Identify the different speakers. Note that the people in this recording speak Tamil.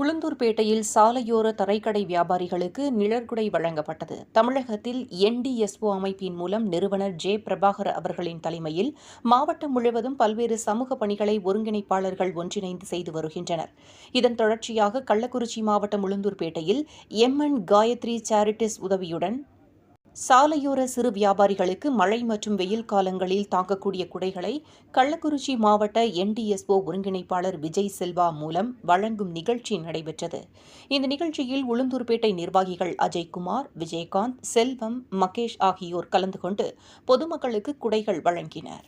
Speaker 1: உளுந்தூர்பேட்டையில் சாலையோர தரைக்கடை வியாபாரிகளுக்கு நிழற்குடை வழங்கப்பட்டது. தமிழகத்தில் என்டிஎஸ்ஓ அமைப்பின் மூலம் நிறுவனர் ஜே பிரபாகர் அவர்களின் தலைமையில் மாவட்டம் முழுவதும் பல்வேறு சமூக பணிகளை ஒருங்கிணைப்பாளர்கள் ஒன்றிணைந்து செய்து வருகின்றனர். இதன் தொடர்ச்சியாக கள்ளக்குறிச்சி மாவட்டம் உளுந்தூர்பேட்டையில் எம் என் காயத்ரி சேரிட்டிஸ் உதவியுடன் சாலையோர சிறு வியாபாரிகளுக்கு மழை மற்றும் வெயில் காலங்களில் தாங்கக்கூடிய குடைகளை கள்ளக்குறிச்சி மாவட்ட என்டிஎஸ்ஓ ஒருங்கிணைப்பாளர் விஜய் செல்வா மூலம் வழங்கும் நிகழ்ச்சி நடைபெற்றது. இந்த நிகழ்ச்சியில் உளுந்தூர்பேட்டை நிர்வாகிகள் அஜய்குமார் விஜயகாந்த் செல்வம் மகேஷ் ஆகியோர் கலந்து கொண்டு பொதுமக்களுக்கு குடைகள் வழங்கினர்.